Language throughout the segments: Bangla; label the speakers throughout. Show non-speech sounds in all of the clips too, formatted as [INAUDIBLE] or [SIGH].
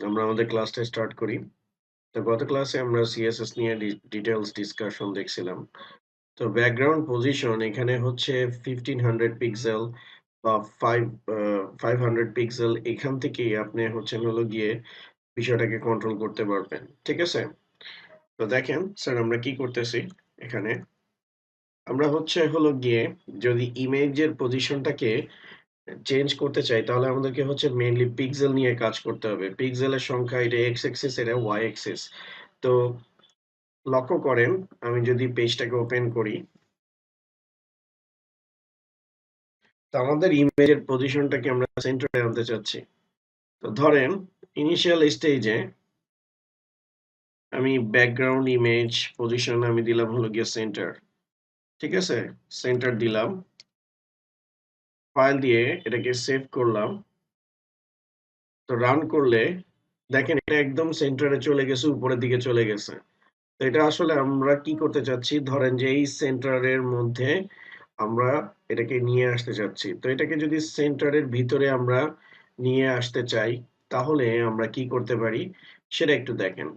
Speaker 1: আমরা আমাদের ক্লাসটা স্টার্ট করি। তো গত ক্লাসে আমরা সিএসএস নিয়ে ডি ডিটেইলস ডিসকাশন দেখছিলাম। তো ব্যাকগ্রাউন্ড পজিশন এখানে হচ্ছে 1500 পিক্সেল বা 5 আ 500 পিক্সেল এখান থেকেই আপনি হচ্ছেন হলো গিয়ে বিষয়টাকে কন্ট্রোল করতে পারবেন। ঠিক আছে? তো দেখেন স্যার আমরা কি করতেছি এখানে? আমরা হচ্ছে হলো গিয়ে যদি ইমেজের পজিশনটাকে চেঞ্জ করতে চাই, তাহলে আমাদেরকে হচ্ছে মেইনলি পিক্সেল নিয়ে কাজ করতে হবে। পিক্সেলের সংখ্যা এটা এক্স অ্যাক্সিস এটা ওয়াই অ্যাক্সিস। তো লক্ষ্য করেন, আমি যদি পেজটাকে ওপেন করি, তো আমাদের ইমেজের পজিশনটাকে আমরা সেন্টারে আনতে চাচ্ছি। তো ধরেন ইনিশিয়াল স্টেজে আমি ব্যাকগ্রাউন্ড ইমেজ পজিশন আমি দিলাম হলো গিয়ে সেন্টার। ঠিক আছে? সেন্টার দিলাম। ফাইল দিয়ে এটাকে সেভ করলাম। তো রান করলে দেখেন এটা একদম সেন্টারে চলে গেছে, উপরের দিকে চলে গেছে। তো এটা আসলে আমরা কি করতে চাচ্ছি? ধরেন যে এই সেন্টারের মধ্যে আমরা এটাকে নিয়ে আসতে চাচ্ছি। তো এটাকে যদি সেন্টারের ভিতরে আমরা নিয়ে আসতে চাই, তাহলে আমরা কি করতে পারি? সেটা একটু দেখেন।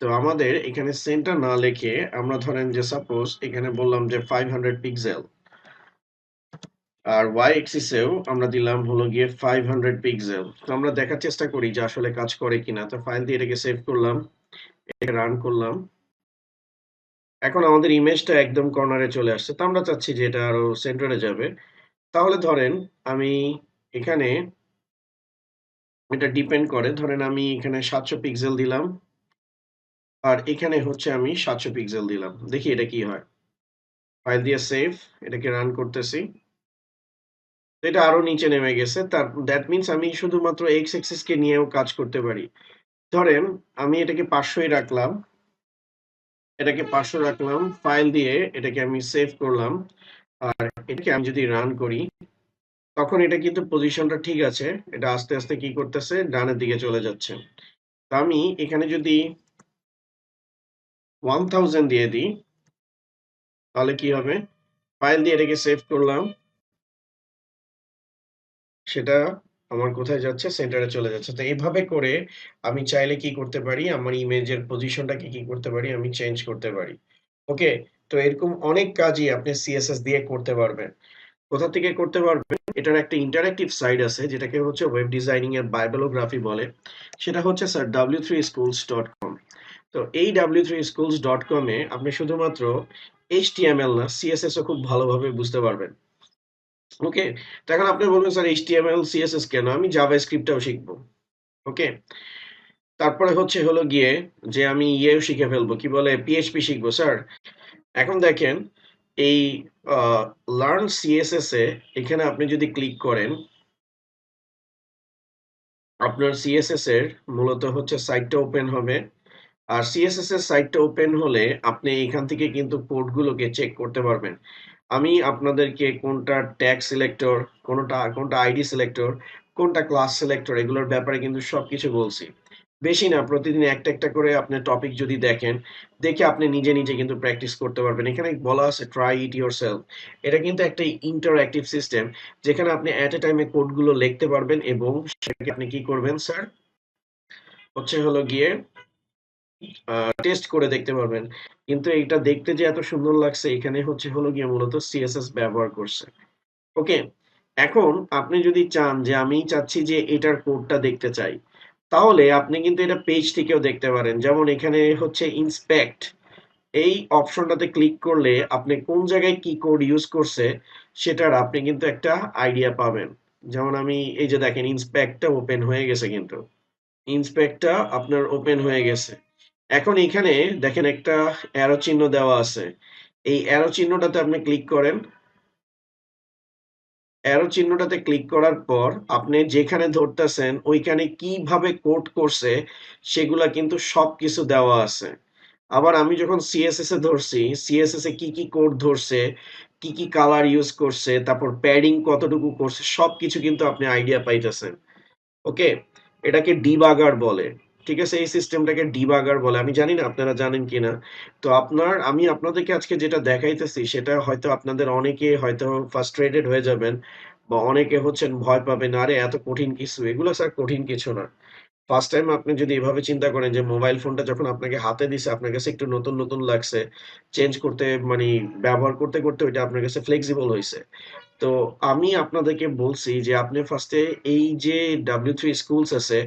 Speaker 1: তো আমাদের এখানে সেন্টার না লিখে আমরা ধরেন যে সাপোজ এখানে বললাম যে 500 পিক্সেল। আর ওয়াই এও আমরা দিলাম হলো গিয়ে 500 পিক্সেল। তো আমরা দেখার চেষ্টা করি যে আসলে কাজ করে কিনা। তো ফাইল দিয়ে এটাকে সেভ করলাম। এটাকে রান করলাম। এখন আমাদের ইমেজটা একদম কর্নারে চলে আসছে। তো আমরা চাচ্ছি যে এটা আরও সেন্টারে যাবে। তাহলে ধরেন আমি এখানে এটা ডিপেন্ড করে। ধরেন আমি এখানে 700 পিক্সেল দিলাম। আর এখানে হচ্ছে আমি 700 পিক্সেল দিলাম। দেখি এটা কি হয়। ফাইল দিয়ে সেভ, এটাকে রান করতেছি। এটা আরও নিচে নেমে গেছে। তার দ্যাট মিনস আমি শুধুমাত্র এক্স অ্যাক্সিস কে নিয়েও কাজ করতে পারি। ধরেন আমি এটাকে 500 ই রাখলাম। এটাকে 500 রাখলাম। ফাইল দিয়ে এটাকে আমি সেভ করলাম। আর এটাকে আমি যদি রান করি, তখন এটা কিন্তু পজিশনটা ঠিক আছে। এটা আস্তে, আস্তে কি করতেছে? ডানের দিকে চলে যাচ্ছে। তো আমি এখানে যদি 1000 দিয়ে দিই তাহলে কি হবে? ফাইল দিয়ে এটাকে সেভ করলাম। সেটা আমার কোথায় যাচ্ছে? সেন্টারে চলে যাচ্ছে। তো এভাবে করে আমি চাইলে কি করতে পারি? আমার ইমেজের পজিশনটাকে কি করতে পারি? আমি চেঞ্জ করতে পারি। ওকে? তো এরকম অনেক কাজই আপনি সিএসএস দিয়ে করতে পারবেন। কোথা থেকে করতে পারবেন? এটার একটা ইন্টারেক্টিভ সাইট আছে, যেটাকে হচ্ছে ওয়েব ডিজাইনিং এর বাইবেলোগ্রাফি বলে। সেটা হচ্ছে স্যার w3schools.com তো এই ডাব্লিউ থ্রি স্কুলস w3schools.com এ আপনি শুধুমাত্র HTML না CSS ও খুব ভালোভাবে বুঝতে পারবেন। ওকে? তো এখন আপনি বলবেন স্যার HTML, CSS কেন? আমি JavaScript টাও শিখব। ওকে? তারপরে হচ্ছে হলো গিয়ে যে আমি ইয়েও শিখে ফেলব। কি বলে? PHP শিখব স্যার। এখন দেখেন এই লার্ন সিএসএস এ এখানে আপনি যদি ক্লিক করেন আপনার সিএসএস এর মূলত হচ্ছে সাইটটা ওপেন হবে। আর সিএসএস এর সাইটটা ওপেন হলে আপনি এখান থেকে কিন্তু কোডগুলোকে চেক করতে পারবেন। আমি আপনাদেরকে কোনটা ট্যাগ সিলেক্টর, কোনটা কোনটা আইডি সিলেক্টর, কোনটা ক্লাস সিলেক্টর এগুলোর ব্যাপারে কিন্তু সবকিছু বলছি। বেশি না প্রতিদিন একটা, একটা করে আপনি টপিক যদি দেখেন, দেখে আপনি নিজে, নিজে কিন্তু প্র্যাকটিস করতে পারবেন। এখানে বলা আছে ট্রাই ইট ইয়োরসেলফ। এটা কিন্তু একটা ইন্টারঅ্যাক্টিভ সিস্টেম যেখানে আপনি অ্যাট এ টাইম কোডগুলো লিখতে পারবেন এবং সেটাকে আপনি কি করবেন স্যার? হচ্ছে হলো গিয়ে টেস্ট করে দেখতে পারবেন। কিন্তু এইটা দেখতে যে এত সুন্দর লাগছে, এখানে হচ্ছে হলো গিয়ে মূলত সিএসএস ব্যবহার করছে। ওকে? এখন আপনি যদি চান যে আমি চাচ্ছি যে এটার কোডটা দেখতে চাই। তাহলে আপনি কিন্তু এটা পেজ থেকেও দেখতে পারেন। যেমন এখানে হচ্ছে ইন্সপেক্ট এই অপশনটাতে ক্লিক করলে আপনি কোন জায়গায় কি কোড ইউজ করছে, সেটার আপনি কিন্তু একটা আইডিয়া পাবেন। যেমন আমি এই যে দেখেন ইন্সপেক্টটা ওপেন হয়ে গেছে কিন্তু। ইন্সপেক্টটা আপনার ওপেন হয়ে গেছে। এখন এখানে দেখেন একটা অ্যারো চিহ্ন দেওয়া আছে। এই অ্যারো চিহ্নটাতে আপনি ক্লিক করেন। অ্যারো চিহ্নটাতে ক্লিক করার পর আপনি যেখানে ধরতেছেন ওইখানে কীভাবে কোড করছে সেগুলা কিন্তু সবকিছু দেওয়া আছে। আবার আমি যখন সিএসএস এ ধরছি, সিএসএস এ কি, কি কোড ধরছে, কি, কি কালার ইউজ করছে, তারপর প্যাডিং কতটুকু করছে সবকিছু কিন্তু আপনি আইডিয়া পাইতেছেন। ওকে? এটাকে ডিবাগার বলে। ঠিক আছে? এই সিস্টেমটাকে ডিবাগার বলে। আমি জানি না আপনারা জানেন কিনা। তো আপনার আমি আপনাদেরকে আজকে যেটা দেখাইতেছি সেটা হয়তো আপনাদের অনেকে হয়তো ফ্রাস্ট্রেটেড হয়ে যাবেন বা অনেকে হচ্ছেন ভয় পাবেন, আরে এত কঠিন কিছু। এগুলো স্যার কঠিন কিছু না। ফার্স্ট টাইম আপনি যদি এভাবে চিন্তা করেন যে মোবাইল ফোনটা যখন আপনাকে হাতে দিছে আপনার কাছে একটু নতুন, নতুন লাগছে। চেঞ্জ করতে মানে ব্যবহার করতে, করতে ওইটা আপনার কাছে ফ্লেক্সিবল হইছে। তো আমি আপনাদেরকে বলছি যে আপনি ফার্স্টে এই যে ডাব্লিউ থ্রি স্কুলস আছে,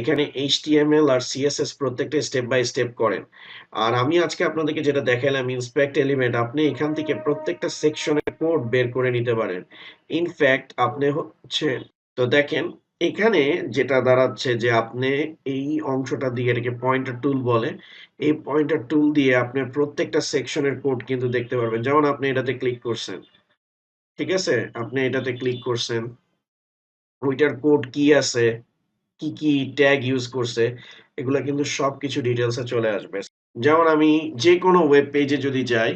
Speaker 1: এখানে HTML আর CSS প্রত্যেকটা স্টেপ বাই স্টেপ করেন। আর আমি আজকে আপনাদেরকে যেটা দেখাইলাম ইন্সপেক্ট এলিমেন্ট আপনি এখান থেকে প্রত্যেকটা সেকশনের কোড বের করে নিতে পারেন। ইনফ্যাক্ট আপনি হচ্ছে, তো দেখেন, এখানে যেটা দাঁড়াচ্ছে যে আপনি এই অংশটা দিয়ে এটাকে পয়েন্টার টুল বলে। এই পয়েন্টার টুল দিয়ে আপনি প্রত্যেকটা সেকশনের কোড কিন্তু দেখতে পারবেন। যেমন আপনি এটাতে ক্লিক করছেন। ঠিক আছে? আপনি এটাতে ক্লিক করছেন। ওইটার কোড কি আছে, কি, কি ট্যাগ ইউজ করছে এগুলা কিন্তু সবকিছু ডিটেইলস এ চলে আসবে। যেমন আমি যেকোনো ওয়েব পেজে যদি যাই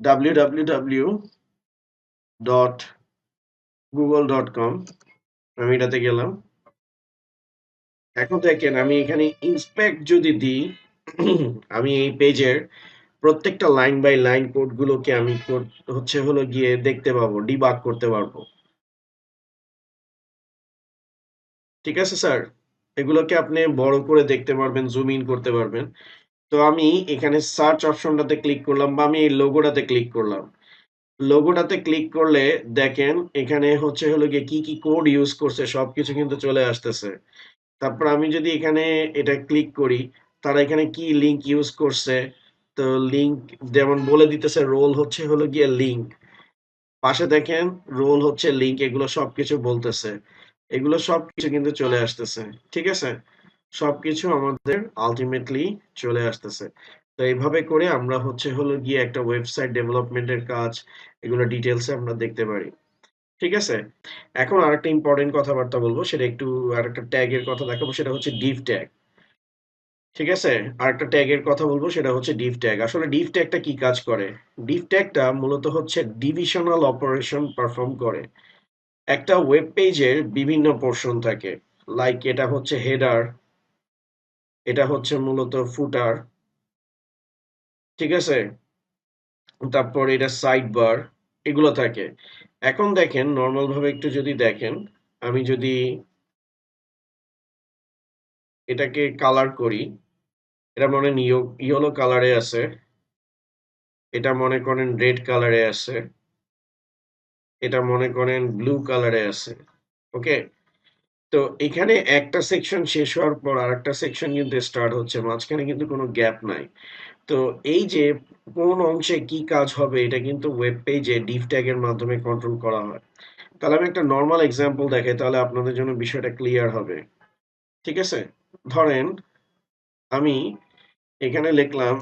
Speaker 1: www.google.com আমি এটাতে গেলাম। এখন দেখেন আমি এখানে ইন্সপেক্ট যদি দিই আমি এই পেজের প্রত্যেকটা লাইন বাই লাইন কোড গুলোকে আমি হচ্ছে হলো গিয়ে দেখতে পাবো, ডিবাগ করতে পারব। ঠিক আছে স্যার? এগুলোকে আপনি বড় করে দেখতে পারবেন, জুম ইন করতে পারবেন। তো আমি এখানে সার্চ অপশনটাতে ক্লিক করলাম বা আমি এই লোগোটাতে ক্লিক করলাম। লোগোটাতে ক্লিক করলে দেখেন এখানে হচ্ছে হলো গিয়ে কি, কি কোড ইউজ করছে সবকিছু কিন্তু চলে আসতেছে। তারপর আমি যদি এখানে এটা ক্লিক করি, তারা এখানে কি লিঙ্ক ইউজ করছে, তো লিঙ্ক যেমন বলে দিতেছে রোল হচ্ছে হলো গিয়ে লিঙ্ক। পাশে দেখেন রোল হচ্ছে লিঙ্ক এগুলো সবকিছু বলতেছে। এগুলো সবকিছু কিন্তু চলে আসতেছে। ঠিক আছে? সবকিছু আমাদের আলটিমেটলি চলে আসতেছে। তো এইভাবে করে আমরা হচ্ছে হলো গিয়ে একটা ওয়েবসাইট ডেভেলপমেন্টের কাজ, এগুলো ডিটেইলস এ আমরা দেখতে পারি। ঠিক আছে? এখন আরেকটা ইম্পর্টেন্ট কথাবার্তা বলব, সেটা একটু আরেকটা ট্যাগ এর কথা দেখাবো, সেটা হচ্ছে div ট্যাগ। ঠিক আছে? আরেকটা ট্যাগ এর কথা বলব সেটা হচ্ছে div ট্যাগ। আসলে div ট্যাগটা কি কাজ করে? div ট্যাগটা মূলত হচ্ছে ডিভিশনাল অপারেশন পারফর্ম করে। একটা ওয়েব পেজের বিভিন্ন পোর্শন থাকে। লাইক এটা হচ্ছে হেডার এটা হচ্ছে মূলত ফুটার ঠিক আছে? তারপর এটা সাইড বার এগুলো থাকে। এখন দেখেন নরমাল ভাবে একটু যদি দেখেন, আমি যদি এটাকে কালার করি, এটা মনে ইয়ো ইয়েলো কালারে আছে। এটা মনে করেন রেড কালারে আছে। এটা মনে করেন ব্লু কালারে আছে। ওকে? তো এখানে একটা সেকশন শেষ হওয়ার পর আরেকটা সেকশন কিন্তু স্টার্ট হচ্ছে। মাঝখানে কিন্তু কোনো গ্যাপ নাই। তো এই যে কোন অংশে কি কাজ হবে এটা কিন্তু ওয়েব পেজে div ট্যাগের মাধ্যমে কন্ট্রোল করা হয়। তাহলে আমি একটা নর্মাল এক্সাম্পল দেখাই তাহলে আপনাদের জন্য বিষয়টা ক্লিয়ার হবে। ঠিক আছে? ধরেন আমি এখানে লিখলাম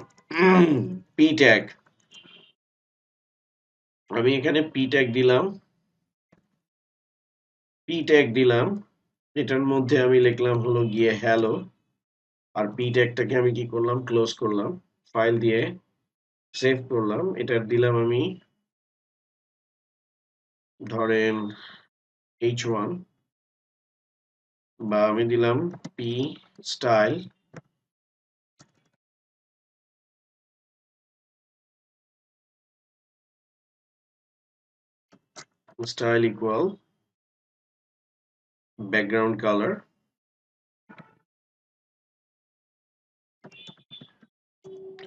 Speaker 1: পি ট্যাগ। আমি এখানে পি ট্যাগ দিলাম। পি ট্যাগ দিলাম। এটার মধ্যে আমি লিখলাম হলো গিয়ে হ্যালো। আর পি ট্যাগটাকে আমি কি করলাম ক্লোজ করলাম। ফাইল দিয়ে সেভ করলাম। এটা দিলাম আমি ধরেন h1 বা আমি দিলাম p style style equal background color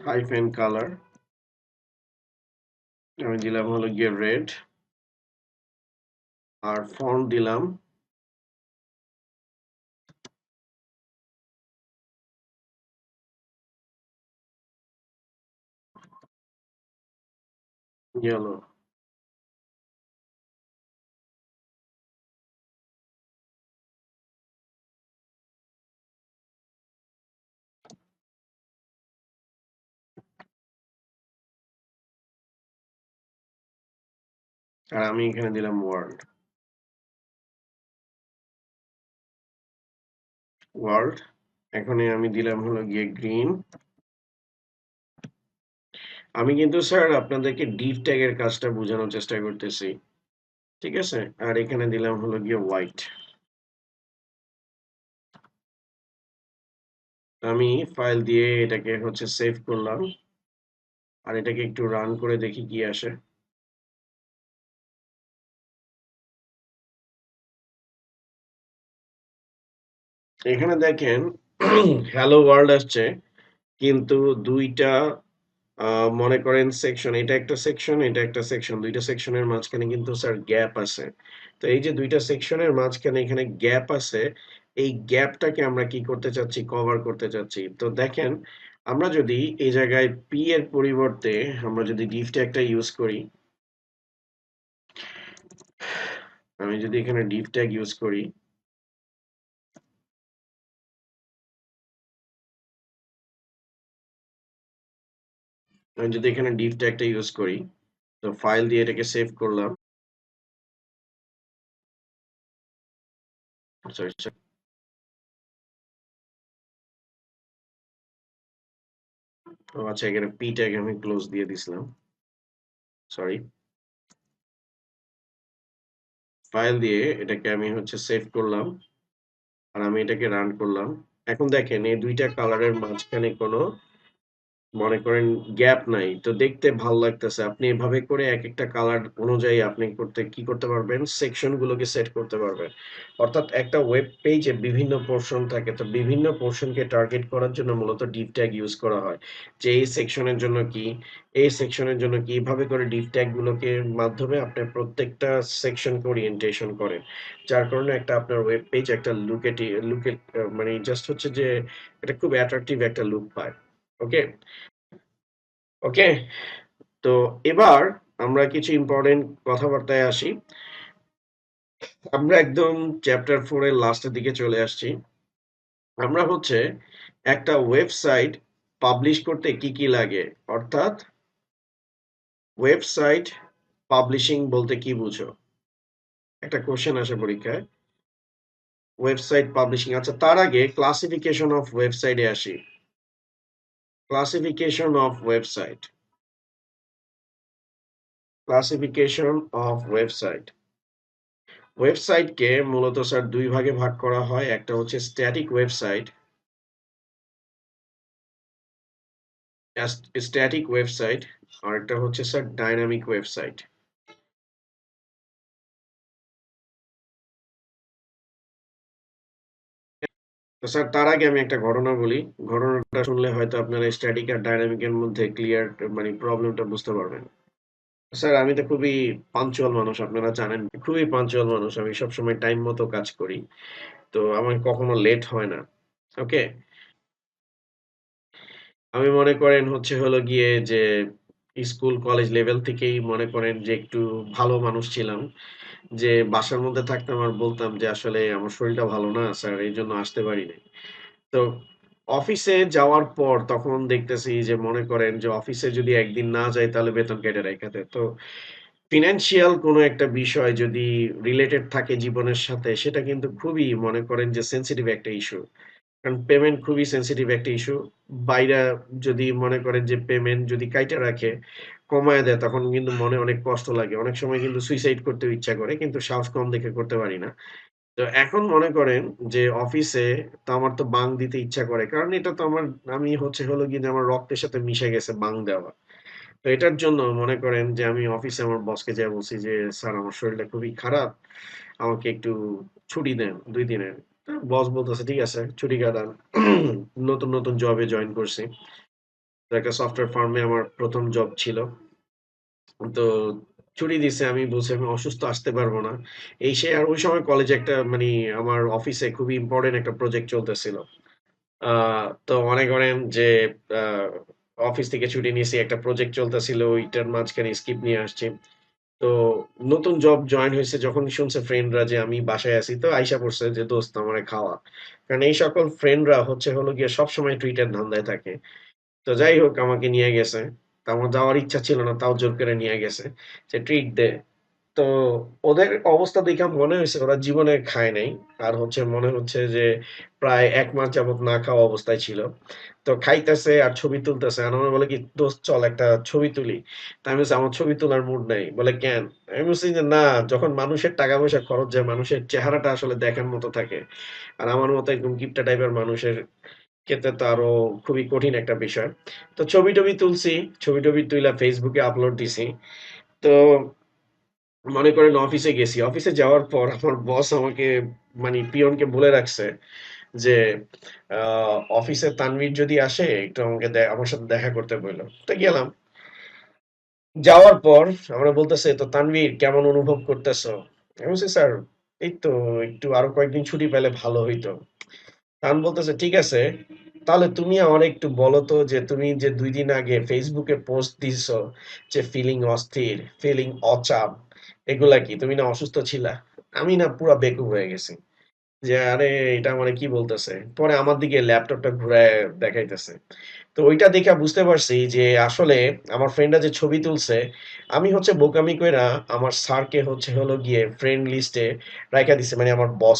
Speaker 1: hyphen color আমি দিলাম হলো গিয়ে রেড আর ফন্ট দিলাম yellow. আর আমি এখানে দিলাম ওয়ার্ল্ড ওয়ার্ল্ড এখানে আমি দিলাম হলো গিয়ে গ্রিন আমি কিন্তু স্যার আপনাদেরকে div ট্যাগ এর কাজটা বোঝানোর চেষ্টা করতেছি। ঠিক আছে? আর এখানে দিলাম হলো গিয়ে হোয়াইট আমি ফাইল দিয়ে এটাকে হচ্ছে সেভ করলাম। আর এটাকে একটু রান করে দেখি কি আসে। এখানে দেখেন হ্যালো ওয়ার্ল্ড আসছে, কিন্তু দুইটা মনে করেন সেকশন এটা একটা সেকশন এটা একটা সেকশন দুইটা সেকশনের মাঝখানে কিন্তু স্যার গ্যাপ আছে। তো এই যে দুইটা সেকশনের মাঝখানে এখানে গ্যাপ আছে, এই গ্যাপটাকে আমরা কি করতে চাচ্ছি? কভার করতে চাচ্ছি। তো দেখেন, আমরা যদি এই জায়গায় পি এর পরিবর্তে আমরা যদি ডিফ ট্যাগটা ইউজ করি, আমি যদি এখানে ডিফ ট্যাগ ইউজ করি আমি যদি এখানে ডিফ ট্যাগটা ইউজ করি, তো ফাইল দিয়ে এটাকে সেভ করলাম। সরি আচ্ছা এখানে পি ট্যাগ আমি ক্লোজ দিয়ে দিছিলাম। সরি। ফাইল দিয়ে এটাকে আমি হচ্ছে সেভ করলাম আর আমি এটাকে রান করলাম। এখন দেখেন, এই দুইটা কালারের মাঝখানে কোনো মনে করেন গ্যাপ নাই। তো দেখতে ভালো লাগতেছে। আপনি এভাবে করে এক একটা কালার অনুযায়ী আপনি করতে, কি করতে পারবেন? সেকশন গুলোকে সেট করতে পারবেন। অর্থাৎ একটা ওয়েব পেজে বিভিন্ন পোর্শন থাকে। তো বিভিন্ন পোর্শনকে টার্গেট করার জন্য মূলত ডিপ ট্যাগ ইউজ করা হয়। যে এই সেকশনের জন্য কি, এই সেকশনের জন্য কি, এভাবে করে ডিপ ট্যাগ গুলোকে মাধ্যমে আপনি প্রত্যেকটা সেকশনকে ওরিয়েন্টেশন করেন। যার কারণে একটা আপনার ওয়েব পেজ একটা লুকেটি লুকে মানে জাস্ট হচ্ছে যে, এটা খুব অ্যাট্রাকটিভ একটা লুক পায়। ওকে ওকে তো এবার আমরা কিছু ইম্পর্টেন্ট কথাবার্তায় আসি। আমরা একদম চ্যাপ্টার ফোর এর লাস্টের দিকে চলে আসছি। আমরা হচ্ছে একটা ওয়েবসাইট পাবলিশ করতে কি কি লাগে? অর্থাৎ ওয়েবসাইট পাবলিশিং বলতে কি বুঝো? একটা কোশ্চেন আসে পরীক্ষায়। ওয়েবসাইট পাবলিশিং আচ্ছা তার আগে ক্লাসিফিকেশন অফ ওয়েবসাইটে আসি। Classification of website classification of website ওয়েবসাইটকে মূলত স্যার দুই ভাগে ভাগ করা হয়, একটা হচ্ছে স্ট্যাটিক ওয়েবসাইট স্ট্যাটিক ওয়েবসাইট আর একটা হচ্ছে স্যার ডাইনামিক ওয়েবসাইট স্যার, তার আগে আমি একটা ঘটনা বলি। ঘটনাটা শুনলে হয়তো আপনারা স্ট্যাটিক আর ডাইনামিকের মধ্যে ক্লিয়ার মানে প্রবলেমটা বুঝতে পারবেন। স্যার, আমি তো খুবই পাঞ্চুয়াল মানুষ, আপনারা জানেন। খুবই পাঞ্চুয়াল মানুষ, আমি সবসময় টাইম মতো কাজ করি। তো আমার কখনো লেট হয় না ওকে আমি মনে করেন হচ্ছে হলো গিয়ে যে স্কুল, কলেজ লেভেল থেকেই মনে করেন যে একটু ভালো মানুষ ছিলাম। যে বাসার মধ্যে থাকতাম আর বলতাম যে আসলে আমার শরীরটা ভালো না, স্যার, এই জন্য আসতে পারি নাই। তো অফিসে যাওয়ার পর তখন দেখতেছি যে মনে করেন যে অফিসে যদি একদিন না যাই তাহলে বেতন কেটে রেখাতে তো ফিনান্সিয়াল কোনো একটা বিষয় যদি রিলেটেড থাকে জীবনের সাথে, সেটা কিন্তু খুবই মনে করেন যে সেন্সিটিভ একটা ইস্যু কারণ পেমেন্ট খুবই সেন্সিটিভ একটা ইস্যু বাইরা যদি মনে করেন যে পেমেন্ট যদি কাইটা রাখে, কমায় দেয়, তখন কিন্তু মনে অনেক কষ্ট লাগে। অনেক সময় কিন্তু সুইসাইড করতে ইচ্ছা করে, কিন্তু সাহস কম দেখে করতে পারি না। তো এখন মনে করেন যে অফিসে তো আমার তো বাং দিতে ইচ্ছা করে, কারণ এটা তো আমার, আমি হচ্ছে হলো কি যে আমার রক্তের সাথে মিশে গেছে বাং দেওয়া। তো এটার জন্য মনে করেন যে আমি অফিসে আমার বসকে যা বলছি যে, স্যার, আমার শরীরটা খুবই খারাপ, আমাকে একটু ছুটি দেন দুই দিনের। বস বলতেছে, ঠিক আছে, ছুটি কাটান। [CLEARS THROAT] নতুন নতুন জবে জয়েন করছি। একটা সফটওয়্যার ফার্মে আমার প্রথম জব ছিল। তো ছুটি দিছে, আমি বলছি, আমি অসুস্থ, আসতে পারব না। এই সে, আর ওই সময় কলেজে একটা মানে আমার অফিসে খুবই ইম্পর্টেন্ট একটা প্রজেক্ট চলতেছিল। তো মনে করেন যে অফিস থেকে ছুটি নিয়েছি, একটা প্রজেক্ট চলতেছিল, ওইটার মাঝখানে স্কিপ নিয়ে আসছি। তো নতুন জব জয়েন হয়েছে যখন শুনছে ফ্রেন্ডরা যে আমি বাসায় আছি, তো আইসা পড়ছে যে, দোস্ত, আমার খাওয়া। কারণ এই সকল ফ্রেন্ডরা হচ্ছে হলো গিয়ে সবসময় টুইটার ধান্দায় থাকে। তো যাই হোক, আমাকে নিয়ে গেছে। তা আমার যাওয়ার ইচ্ছা ছিল না, তাও জোর করে নিয়ে গেছে যে ট্রিট দে। তো ওদের অবস্থা দেখে মনে হয়েছে ওরা জীবনে খায় নাই। আর হচ্ছে মনে হচ্ছে যে প্রায় এক মাস যাবত না খাওয়া অবস্থায় ছিল। তো খাইতেছে আর ছবি তুলতেছে। আর আমার বলে কি দোস্ত চল একটা ছবি তুলি। আমি বলছি, আমার ছবি তোলার মুড নাই। বলে কেন? আমি বলছি যে না যখন মানুষের টাকা পয়সা খরচ যায় মানুষের চেহারাটা আসলে দেখার মতো থাকে। আর আমার মতো একদম কিপটা টাইপের মানুষের ক্ষেত্রে তো আরও খুবই কঠিন একটা বিষয়। তো ছবি টবি তুলছি। ছবি টবি তুইলা ফেসবুকে আপলোড দিছি। তো মনে করেন অফিসে গেছি। অফিসে যাওয়ার পর আমার বস আমাকে মানে পিয়নকে বলে রাখছে যে অফিসে তানভীর যদি আসে, একটু আমাকে আমার সাথে দেখা করতে বলল। তো গেলাম। যাওয়ার পর আমরা বলতেছে, তো তানভীর, কেমন অনুভব করতেছো? আমি বলছি, স্যার, এই তো একটু আরও কয়েকদিন ছুটি পেলে ভালো হইতো। তান বলতেছে, ঠিক আছে। তাহলে তুমি আমার একটু বলো তো যে, তুমি যে দুই দিন আগে ফেসবুকে পোস্ট দিছো যে ফিলিং অস্থির ফিলিং অচাপ এগুলা কি? তুমি না অসুস্থ ছিলা? আমি না পুরা বেকুব হয়ে গেছি। যে, আরে, এটা মানে কি বলতেছে? পরে আমার দিকে ল্যাপটপটা ঘুরায় দেখাইতেছে। তো ওইটা দেখে বুঝতে পারছি যে, আসলে আমার ফ্রেন্ডরা যে ছবি তুলছে, আমি হচ্ছে বোকামি কইরা আমার স্যারকে হচ্ছে হলো গিয়ে ফ্রেন্ড লিস্টে রাখা দিছে মানে আমার বস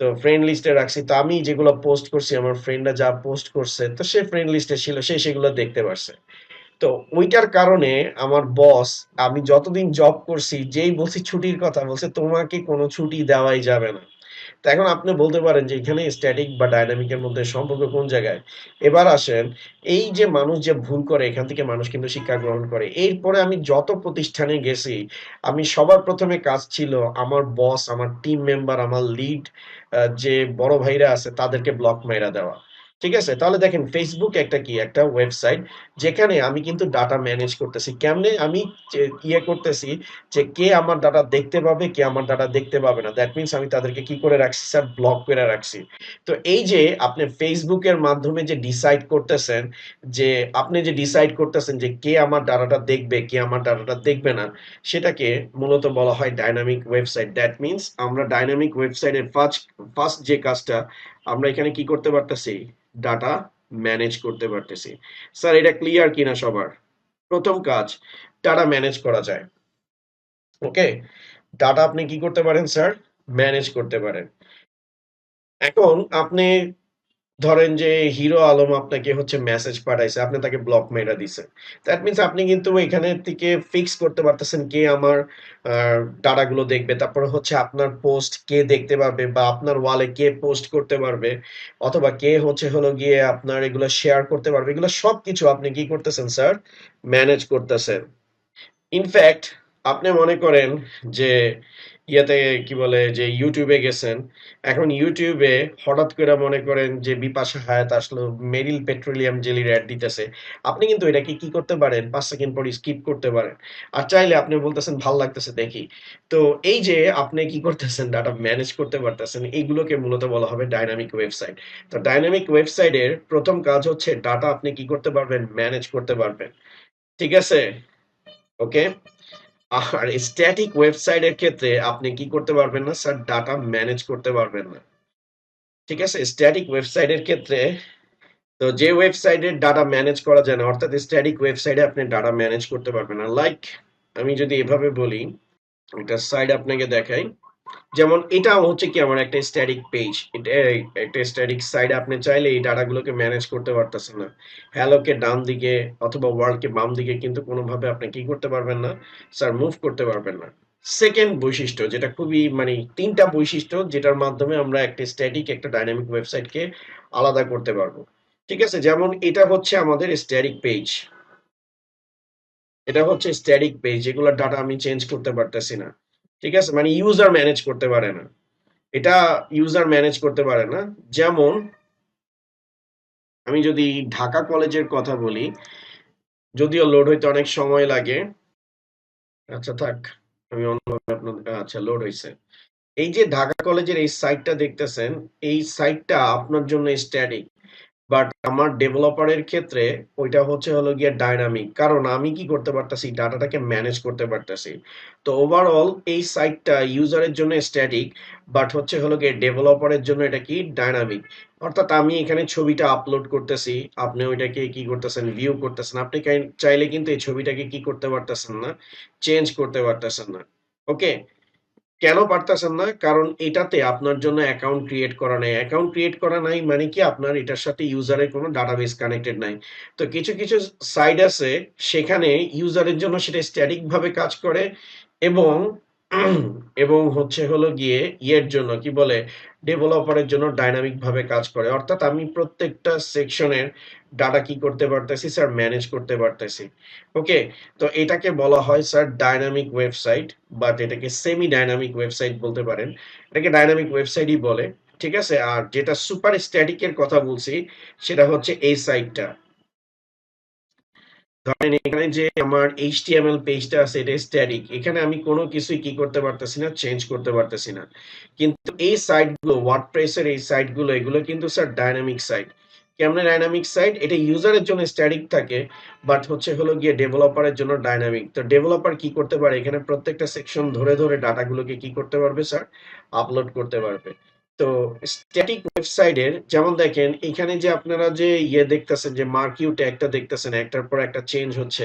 Speaker 1: তো ফ্রেন্ড লিস্টে রাখছি। তো আমি যেগুলো পোস্ট করছি, আমার ফ্রেন্ডরা যা পোস্ট করছে, তো সে ফ্রেন্ড লিস্টে ছিল, সে সেগুলো দেখতে পারছে। তো ওইটার কারণে আমার বস আমি যতদিন জব করছি, যেই বলছি ছুটির কথা, বলছে তোমাকে কোনো ছুটি দেওয়াই যাবে না। তো এখন আপনি বলতে পারেন যে এখানে স্ট্যাটিক বা ডাইনামিকের মধ্যে সম্পর্ক কোন জায়গায়? এবার আসেন, এই যে মানুষ যে ভুল করে, এখান থেকে মানুষ কিন্তু শিক্ষা গ্রহণ করে। এরপরে আমি যত প্রতিষ্ঠানে গেছি, আমি সবার প্রথমে কাজ ছিল আমার বস আমার টিম মেম্বার আমার লিড যে বড় ভাইরা আছে, তাদেরকে ব্লক মাইরা দেওয়া। ঠিক আছে? তাহলে দেখেন ফেসবুক একটা কি? একটা ওয়েবসাইট যেখানে আমি কিন্তু ডাটা ম্যানেজ করতেছি। কেমনে? আমি ইয়ে করতেছি যে কে আমার ডাটা দেখতে পাবে, কে আমার ডাটা দেখতে পাবে না। দ্যাট মিনস আমি তাদেরকে কি করে রাখছি স্যার ব্লক করে রাখছি। তো এই যে আপনি ফেসবুকের মাধ্যমে যে ডিসাইড করতেছেন যে আপনি যে ডিসাইড করতেছেন যে কে আমার ডাটাটা দেখবে, কে আমার ডাটাটা দেখবে না, সেটাকে মূলত বলা হয় ডাইনামিক ওয়েবসাইট দ্যাট মিনস আমরা ডাইনামিক ওয়েবসাইটের ফার্স্ট ফার্স্ট যে কাজটা আমরা এখানে কি করতে পারতেছি? ডাটা ম্যানেজ করতে পারতেছি। স্যার এটা ক্লিয়ার কিনা সবার? প্রথম কাজ ডাটা ম্যানেজ করা যায়। ওকে ডাটা আপনি কি করতে পারেন স্যার ম্যানেজ করতে পারেন। এখন আপনি ধরেন যে হিরো আলম আপনাকে হচ্ছে মেসেজ পাঠাইছে, আপনি তাকে ব্লক মেরা দিছে। দ্যাট মিনস আপনি কিন্তু এখানে থেকে ফিক্স করতে পারতেছেন কে আমার ডাটাগুলো দেখবে। তারপরে হচ্ছে আপনার পোস্ট কে দেখতে পারবে বা আপনার ওয়ালে কে পোস্ট করতে পারবে, অথবা কে হচ্ছে হলো গিয়ে আপনার এগুলো শেয়ার করতে পারবে। এগুলো সবকিছু আপনি কি করতেছেন স্যার ম্যানেজ করতেছেন। ইনফ্যাক্ট আপনি মনে করেন যে ইয়াতে কি বলে যে ইউটিউবে গেছেন, এখন ইউটিউবে হঠাৎ করে মনে করেন যে বিপাশা হায়াত আসলো, মেরিল পেট্রোলিয়াম জেলির অ্যাড দিতেছে। আপনি কিন্তু এটাকে কি করতে পারেন? পাঁচ সেকেন্ড পরে স্কিপ করতে পারেন। আর চাইলে আপনি বলতেছেন, ভালো লাগতেছে দেখি। তো এই যে আপনি কি করতেছেন ডাটা ম্যানেজ করতে পারতেছেন, এইগুলোকে মূলত বলা হবে ডাইনামিক ওয়েবসাইট তো ডাইনামিক ওয়েবসাইটের প্রথম কাজ হচ্ছে ডাটা আপনি কি করতে পারবেন? ম্যানেজ করতে পারবেন। ঠিক আছে? ওকে আর স্ট্যাটিক ওয়েবসাইটের ক্ষেত্রে আপনি কি করতে পারবেন না স্যার ডাটা ম্যানেজ করতে পারবেন না। ঠিক আছে? স্ট্যাটিক ওয়েবসাইটের ক্ষেত্রে, তো যে ওয়েবসাইটের ডাটা ম্যানেজ করা যায় না, অর্থাৎ স্ট্যাটিক ওয়েবসাইটে আপনি ডাটা ম্যানেজ করতে পারবেন না। লাইক আমি যদি এভাবে বলি, একটা সাইড আপনাকে দেখাই। যেমন এটা হচ্ছে কি আমার একটা স্ট্যাটিক পেজ একটা স্ট্যাটিক সাইড আপনি চাইলে এই ডাটাগুলোকে ম্যানেজ করতে পারতেছেন না। হ্যালোকে ডান দিকে অথবা ওয়ার্ল্ডকে বাম দিকে কিন্তু কোনোভাবে আপনি কি করতে পারবেন না স্যার মুভ করতে পারবেন না। সেকেন্ড বৈশিষ্ট্য যেটা খুবই মানে তিনটা বৈশিষ্ট্য যেটার মাধ্যমে আমরা একটা স্ট্যাটিক একটা ডাইনামিক ওয়েবসাইটকে আলাদা করতে পারব। ঠিক আছে? যেমন এটা হচ্ছে আমাদের স্ট্যাটিক পেজ এটা হচ্ছে স্ট্যাটিক পেজ যেগুলোর ডাটা আমি চেঞ্জ করতে পারতেছি না। ঠিক আছে? মানে ইউজার ম্যানেজ করতে পারে না। এটা ইউজার ম্যানেজ করতে পারে না। যেমন, আমি যদি ঢাকা কলেজের কথা বলি, যদিও লোড হইতে অনেক সময় লাগে। আচ্ছা থাক, আমি অন্যভাবে আপনাদের আচ্ছা লোড হয়েছে এই যে ঢাকা কলেজের এই সাইটটা দেখতেছেন, এই সাইটটা আপনার জন্য স্ট্যাটিক বাট আমার ডেভেলপারের ক্ষেত্রে ওইটা হচ্ছে হলো গিয়ে ডাইনামিক কারণ আমি কি করতে পারতেছি? ডাটাটাকে ম্যানেজ করতে পারতেছি। তো ওভারঅল এই সাইটটা ইউজারের জন্য স্ট্যাটিক বাট হচ্ছে হলো গিয়ে ডেভেলপারের জন্য এটা কি? ডাইনামিক অর্থাৎ আমি এখানে ছবিটা আপলোড করতেছি, আপনি ওইটাকে কি করতেছেন? ভিউ করতেছেন। আপনি চাইলে কিন্তু এই ছবিটাকে কি করতে পারতেছেন না? চেঞ্জ করতে পারতেছেন না। ওকে কেন পারতেছেন না? কারণ এটাতে আপনার জন্য অ্যাকাউন্ট ক্রিয়েট করা নাই। অ্যাকাউন্ট ক্রিয়েট করা নাই মানে কি আপনার এটার সাথে ইউজারের কোনো ডাটাবেস কানেক্টেড নাই? তো কিছু কিছু সাইট আছে সেখানে ইউজারের জন্য সেটা স্ট্যাটিক ভাবে কাজ করে এবং এবং হচ্ছে হলো গিয়ে ইয়ের জন্য কি বলে ডেভেলপারের জন্য ডাইনামিক ভাবে কাজ করে। অর্থাৎ আমি প্রত্যেকটা সেকশনের ডাটা কি করতে পারতেছি স্যার ম্যানেজ করতে পারতেছি। ওকে তো এটাকে বলা হয় স্যার ডাইনামিক ওয়েবসাইট বাট এটাকে সেমি ডাইনামিক ওয়েবসাইট বলতে পারেন। এটাকে ডাইনামিক ওয়েবসাইটই বলে, ঠিক আছে? আর যেটা সুপার স্ট্যাটিকের কথা বলছি, সেটা হচ্ছে এই সাইটটা ধরেন এখানে যে আমার এইচটিএমএল পেজটা আছে, এটা স্ট্যাটিক এখানে আমি কোনো কিছুই কি করতে পারতেছি না চেঞ্জ করতে পারতেছি না। কিন্তু এই সাইটগুলো ওয়ার্ডপ্রেসের এই সাইটগুলো এগুলো কিন্তু স্যার ডাইনামিক সাইট কেমন ডাইনামিক সাইট এটা ইউজারের জন্য স্ট্যাটিক থাকে বাট হচ্ছে হলো গিয়ে ডেভেলপারের জন্য ডাইনামিক তো ডেভেলপার কি করতে পারে? এখানে প্রত্যেকটা সেকশন ধরে ধরে ডাটাগুলোকে কি করতে পারবে স্যার আপলোড করতে পারবে। তো স্ট্যাটিক ওয়েবসাইটের যেমন দেখেন, এখানে যে আপনারা যে ইয়ে দেখতেছেন, যে মার্কিউ ট্যাগটা দেখতেছেন, একটার পর একটা চেঞ্জ হচ্ছে,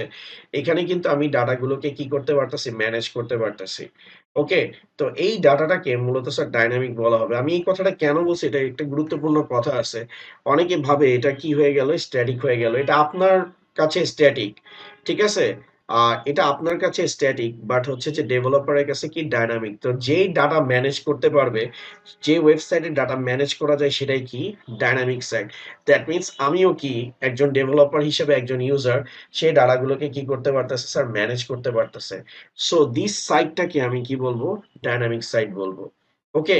Speaker 1: এখানে কিন্তু আমি ডাটাগুলোকে কি করতে পারতেছি? ম্যানেজ করতে পারতেছি। ওকে তো এই ডাটাটাকে মূলত স্যার ডাইনামিক বলা হবে। আমি এই কথাটা কেন বলছি? এটা একটা গুরুত্বপূর্ণ কথা আছে। অনেকে ভাবে এটা কি হয়ে গেল? স্ট্যাটিক হয়ে গেল। এটা আপনার কাছে স্ট্যাটিক ঠিক আছে? এটা আপনার কাছে স্ট্যাটিক বাট হচ্ছে যে ডেভেলপারের কাছে কি ডাইনামিক তো যেই ডাটা ম্যানেজ করতে পারবে, যে ওয়েবসাইটে ডাটা ম্যানেজ করা যায় সেটাই কি? ডাইনামিক সাইট দ্যাট মিনস আমিও কি একজন ডেভেলপার হিসেবে একজন ইউজার সেই ডাটাগুলোকে কি করতে পারতেছে স্যার ম্যানেজ করতে পারতেছে। সো দিস সাইটটাকে আমি কি বলব? ডাইনামিক সাইট বলব। ওকে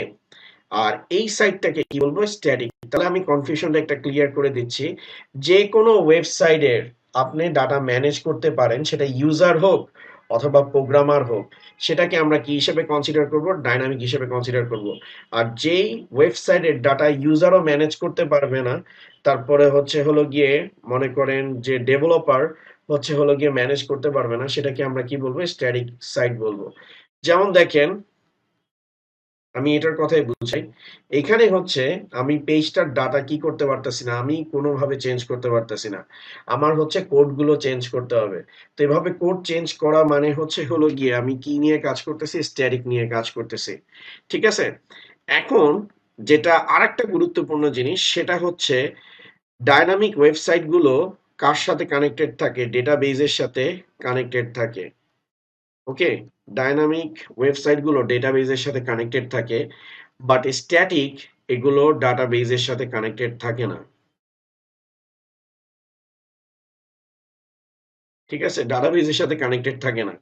Speaker 1: আর এই সাইটটাকে কি বলব? স্ট্যাটিক তাহলে আমি কনফিউশনটা একটা ক্লিয়ার করে দিচ্ছি। যে কোনো ওয়েবসাইটের আপনি ডাটা ম্যানেজ করতে পারেন, সেটা ইউজার হোক অথবা প্রোগ্রামার হোক, সেটাকে আমরা কি হিসেবে কনসিডার করব? ডাইনামিক হিসেবে কনসিডার করব। আর যেই ওয়েবসাইটের ডাটা ইউজারও ম্যানেজ করতে পারবে না, তারপরে হচ্ছে হলো গিয়ে মনে করেন যে ডেভেলপার হচ্ছে হলো গিয়ে ম্যানেজ করতে পারবে না, সেটাকে আমরা কি বলব? স্ট্যাটিক সাইট বলব। যেমন দেখেন আমি এটার কথাই বুঝাই এখানে হচ্ছে আমি পেজটার ডাটা কি করতে পারতেছি না, আমি কোনোভাবে চেঞ্জ করতে পারতেছি না। আমার হচ্ছে কোডগুলো চেঞ্জ করতে হবে। তো এভাবে কোড চেঞ্জ করা মানে হচ্ছে হলো গিয়ে আমি কি নিয়ে কাজ করতেছি? স্ট্যাটিক নিয়ে কাজ করতেছি। ঠিক আছে? এখন যেটা আরেকটা গুরুত্বপূর্ণ জিনিস, সেটা হচ্ছে ডাইনামিক ওয়েবসাইটগুলো কার সাথে কানেক্টেড থাকে? ডেটাবেজের সাথে কানেক্টেড থাকে। ওকে ডাইনামিক ওয়েবসাইটগুলো ডেটাবেজের সাথে কানেক্টেড থাকে বাট স্ট্যাটিক এগুলো ডাটাবেজের সাথে কানেক্টেড থাকে না। ঠিক আছে? ডাটাবেজের সাথে কানেক্টেড থাকে না।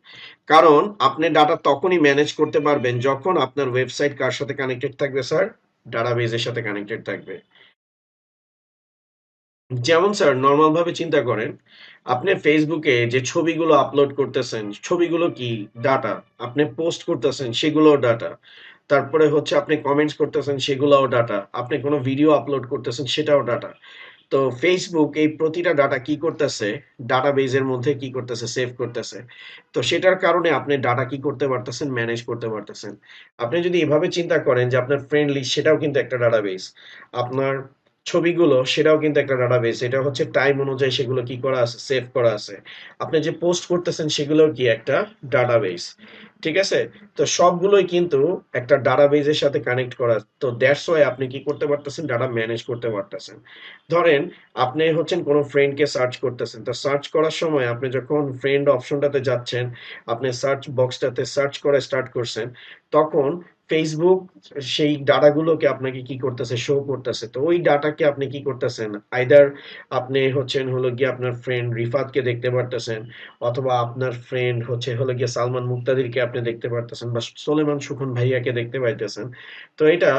Speaker 1: কারণ আপনি ডাটা তখনই ম্যানেজ করতে পারবেন যখন আপনার ওয়েবসাইট কার সাথে কানেক্টেড থাকবে স্যার ডাটাবেজের সাথে কানেক্টেড থাকবে। যেমন স্যার নর্মাল ভাবে চিন্তা করেন, আপনি ফেসবুকে যে ছবিগুলো আপলোড করতেছেন, ছবিগুলো কি ডাটা আপনি পোস্ট করতেছেন, সেগুলোও ডাটা তারপরে হচ্ছে আপনি কমেন্টস করতেছেন, সেগুলোও ডাটা আপনি কোনো ভিডিও আপলোড করতেছেন, সেটাও ডাটা তো ফেসবুক এই প্রতিটা ডাটা কি করতেছে? ডাটাবেজের মধ্যে কি করতেছে? সেভ করতেছে। তো সেটার কারণে আপনি ডাটা কি করতে পারতেছেন? ম্যানেজ করতে পারতেছেন। আপনি যদি এভাবে চিন্তা করেন যে আপনার ফ্রেন্ডলি সেটাও কিন্তু একটা ডাটা ডাটাবেজ আপনার ছবিগুলো, সেটাও কিন্তু একটা ডাটাবেস এটা হচ্ছে টাইম অনুযায়ী সেগুলো কি করা আছে সেভ করা আছে। আপনি যে পোস্ট করতেছেন সেগুলো কি একটা ডাটাবেস ঠিক আছে? তো সবগুলোই কিন্তু একটা ডাটাবেজের সাথে কানেক্ট করা, তো দ্যাটস ওয়াই আপনি কি করতে পারতেছেন? ডাটা ম্যানেজ করতে পারতেছেন। ধরেন, আপনি হচ্ছেন কোনো ফ্রেন্ডকে সার্চ করতেছেন, তো সার্চ করার সময় আপনি যখন ফ্রেন্ড অপশনটাতে যাচ্ছেন, আপনি সার্চ বক্সটাতে সার্চ করে স্টার্ট করছেন, তখন ফেসবুক সেই ডাটাগুলোকে আপনাকে কি করতেছে শো করতেছে। তো ওই ডাটাকে আপনি কি করতেছেন? আইদার আপনি হচ্ছেন হলো গিয়ে আপনার ফ্রেন্ড রিফাতকে দেখতে পারতেছেন, অথবা আপনার ফ্রেন্ড হচ্ছে হলো গিয়ে সালমান মুক্তাদিরকে আপনি দেখতে পারতেছেন বা সোলেমান সুখন ভাইয়াকে দেখতে পাইতেছেন। তো এটা,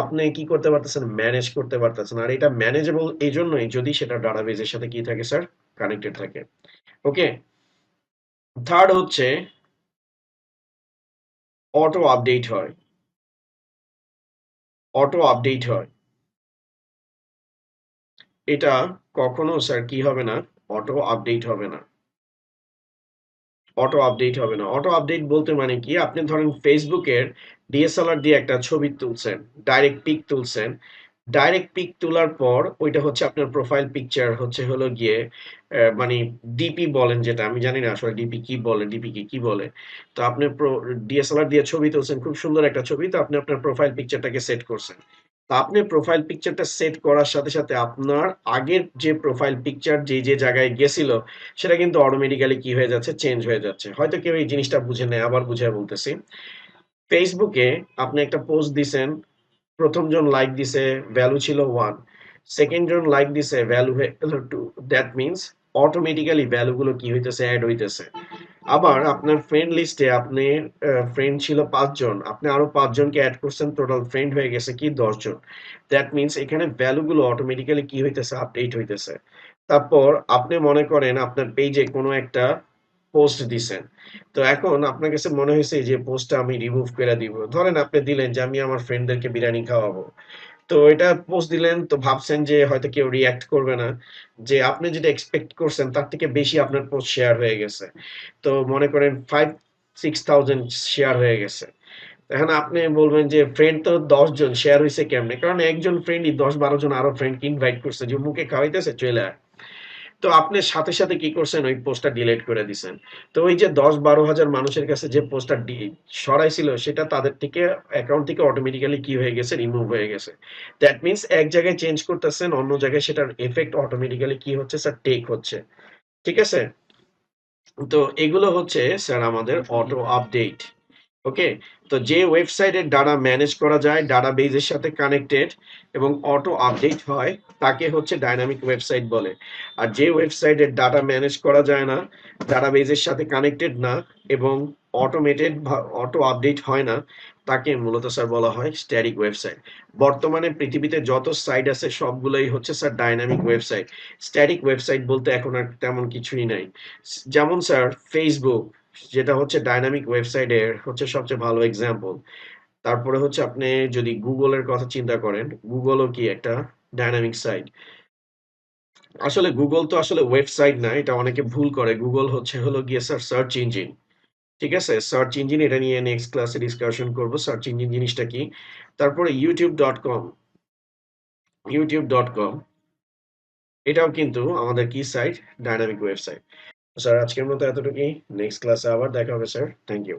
Speaker 1: আপনি কি করতে পারতেছেন? ম্যানেজ করতে পারতেছেন। আর এটা ম্যানেজেবল এই জন্যই যদি সেটা ডাটাবেজের সাথে কি থাকে স্যার কানেক্টেড থাকে। ওকে থার্ড হচ্ছে অটো আপডেট হয়। অটো আপডেট হয়। এটা কখনো স্যার কি হবে না? অটো আপডেট হবে না। অটো আপডেট হবে না। অটো আপডেট বলতে মানে কি? আপনি ধরেন ফেসবুকের ডিএসএলআর দিয়ে একটা ছবি তুলছেন ডাইরেক্ট পিক তুলছেন ডাইরেক্ট পিক তোলার পর ওইটা হচ্ছে আপনার প্রোফাইল পিকচার হচ্ছে হলো গিয়ে মানে ডিপি বলেন যেটা, আমি জানি না আসলে ডিপি কি বলে ডিপি কি কি বলে। তো আপনি ডিএসএলআর দিয়ে ছবি তুলছেন, খুব সুন্দর একটা ছবি, তো আপনি আপনার প্রোফাইল পিকচারটাকে সেট করছেন। তা আপনি প্রোফাইল পিকচারটা সেট করার সাথে সাথে আপনার আগের যে প্রোফাইল পিকচার যে যে জায়গায় গেছিল, সেটা কিন্তু অটোমেটিক্যালি কি হয়ে যাচ্ছে চেঞ্জ হয়ে যাচ্ছে। হয়তো কেউ এই জিনিসটা বুঝে নেয়, আবার বুঝে বলতেছি। ফেসবুকে আপনি একটা পোস্ট দিছেন প্রথম জন লাইক দিছে ভ্যালু ছিল ওয়ান সেকেন্ড জন লাইক দিছে ভ্যালু হলো টু দ্যাট মিনস অটোমেটিক্যালি ভ্যালুগুলো কি হইতেছে অ্যাড হইতেছে। আবার আপনার ফ্রেন্ড লিস্টে আপনি ফ্রেন্ড ছিল পাঁচজন আপনি আরও পাঁচজনকে অ্যাড করছেন টোটাল ফ্রেন্ড হয়ে গেছে কি দশজন দ্যাট মিনস এখানে ভ্যালুগুলো অটোমেটিক্যালি কি হইতেছে আপডেট হইতেছে। তারপর আপনি মনে করেন, আপনার পেজে কোনো একটা পোস্ট দিছেন। তো এখন আপনার কাছে মনে হয়েছে যে পোস্টটা আমি রিমুভ করে দিব। ধরেন আপনি দিলেন যে আমি আমার ফ্রেন্ডদেরকে বিরিয়ানি খাওয়াবো। তো এটা পোস্ট দিলেন, তো ভাবছেন যে হয়তো কেউ রিয়াক্ট করবে না। যে আপনি যেটা এক্সপেক্ট করছেন, তার থেকে বেশি আপনার পোস্ট শেয়ার হয়ে গেছে। তো মনে করেন ফাইভ সিক্স থাউজেন্ড শেয়ার হয়ে গেছে। এখন আপনি বলবেন যে ফ্রেন্ড তো দশ জন শেয়ার হয়েছে কেমনে? কারণ একজন ফ্রেন্ডই দশ বারো জন আরও ফ্রেন্ডকে ইনভাইট করছে যে মুখে খাওয়াইতেছে, চলে আয়। তো আপনি সাথে সাথে কি করছেন? ওই পোস্টটা ডিলিট করে দিছেন। তো ওই যে দশ বারো হাজার মানুষের কাছে যে পোস্টটা সরাইছিল সেটা তাদের থেকে অ্যাকাউন্ট থেকে অটোমেটিক্যালি কি হয়ে গেছে? রিমুভ হয়ে গেছে। দ্যাট মিনস এক জায়গায় চেঞ্জ করতেছেন অন্য জায়গায় সেটার এফেক্ট অটোমেটিক্যালি কি হচ্ছে? স্যার টেক হচ্ছে। ঠিক আছে? তো এগুলো হচ্ছে স্যার আমাদের অটো আপডেট ওকে তো যে ওয়েবসাইটের ডাটা ম্যানেজ করা যায় ডাটা বেজের সাথে কানেক্টেড এবং অটো আপডেট হয়, তাকে হচ্ছে ডাইনামিক ওয়েবসাইট বলে। আর যে ওয়েবসাইটের ডাটা ম্যানেজ করা যায় না ডাটা বেজের সাথে কানেক্টেড না এবং অটোমেটেড অটো আপডেট হয় না, তাকে মূলত স্যার বলা হয় স্ট্যাটিক ওয়েবসাইট। বর্তমানে পৃথিবীতে যত সাইট আছে, সবগুলোই হচ্ছে sir dynamic website. Static website বলতে এখন আর তেমন কিছুই নাই। যেমন স্যার ফেসবুক যেটা হচ্ছে ডাইনামিক ওয়েবসাইটের হচ্ছে সবচেয়ে ভালো এক্সাম্পল তারপরে হচ্ছে আপনি যদি গুগলের কথা চিন্তা করেন গুগলও কি একটা ডাইনামিক সাইট আসলে গুগল তো আসলে ওয়েবসাইট না, এটা অনেকে ভুল করে। গুগল হচ্ছে, হলো গিয়ে স্যার সার্চ ইঞ্জিন ঠিক আছে? সার্চ ইঞ্জিন এটা নিয়ে নেক্সট ক্লাসে ডিসকাশন করব সার্চ ইঞ্জিন জিনিসটা কি? তারপরে YouTube dot com YouTube dot com এটাও কিন্তু আমাদের কি সাইট ডাইনামিক ওয়েবসাইট স্যার আজকের মতো এতটুকুই। নেক্সট ক্লাসে আবার দেখা হবে স্যার। Thank you